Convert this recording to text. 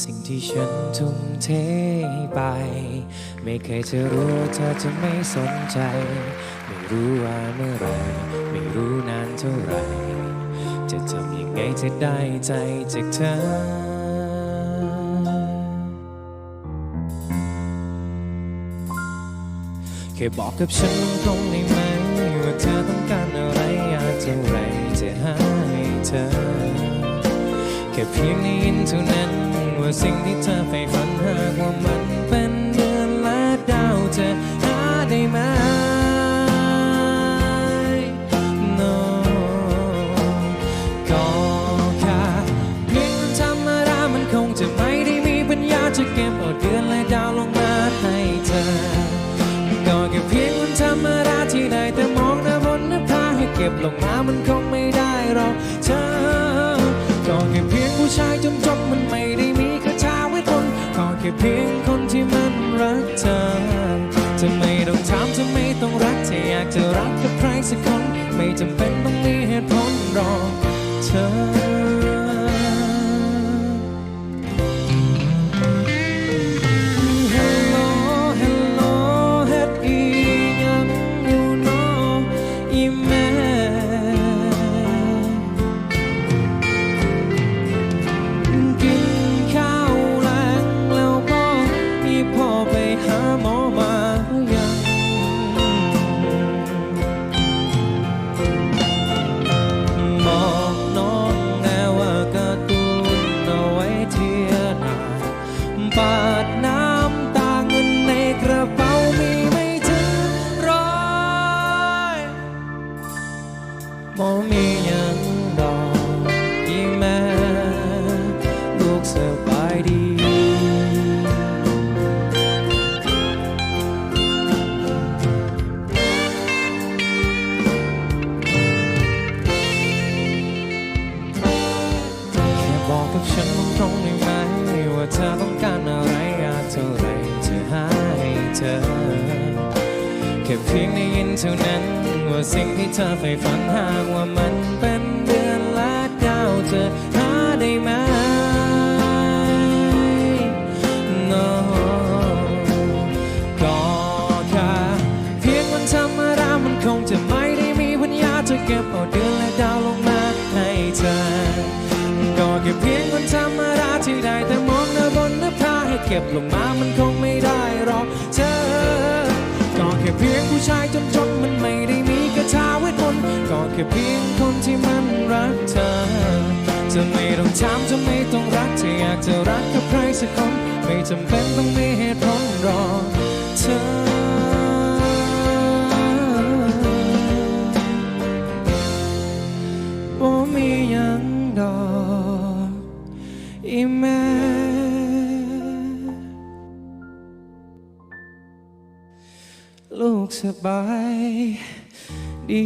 สิ่งที่ฉันทุ่มเทไป ไม่เคยจะรู้เธอจะไม่สนใจ ไม่รู้ว่าเมื่อไร ไม่รู้นานเท่าไร จะทำยังไงจะได้ใจจากเธอ แค่บอกกับฉันตรงได้ไหม ว่าเธอต้องการอะไรอยากเท่าไรจะให้เธอ แค่เพียงได้ยินเท่านั้น ว่าสิ่งที่เธอใฝ่ฝันหากว่ามันเป็นเดือนและดาวจะหาได้ไหม No ก็แค่เพียงธรรมดามันคงจะไม่ได้มีปัญญาจะเก็บเอาเดือนและดาวลงมาให้เธอ ก็แค่เพียงวันธรรมดาที่ได้แต่มองหน้าบนหน้าผาให้เก็บลงมามันคงไม่ได้หรอก สักคน ไม่จำเป็นต้องมีเหตุผลรอเธอ Hello Hello เฮ็ดอีหยังอยู่เนาะอีแม่กินข้าวแล้งแล้วก็มีพ่อไปหาหมอาดน้ำตาเงินในกระเป๋ามีไม่ถึงร้อยบ่มีหยังดอกอีแม่ลูกสบายดีแค่บอกกับฉันตรงๆได้ไหมว่าเธอต้อง ค่เพียงได้ยินเท่านั้น ว่าสิ่งที่เธอใฝ่ฝันหากว่ามันเป็นเดือนละดาวจะหาได้ไหม No ก็แค่เพียงวันธรรมดามันคงจะไม่ได้มีปัญญาจะเก็บเอาเดือนและดาวลงมาให้เธอ ก็แค่เพียงวันธรรมดาที่ได้แต่มองหน้าบนหน้าผาให้เก็บลงมามันคงไม่ได้หรอกเธอ แค่เพียงผู้ชายจนจนมันไม่ได้มีกระทาเวทมนต์ก็แค่เพียงคนที่มันรักเธอจะไม่ต้องถามจะไม่ต้องรักจะอยากจะรักกับใครสักคนไม่จำเป็นต้องมีเหตุผลรอเธอบ่มียังดอกอีแม่ ลูกสบายดี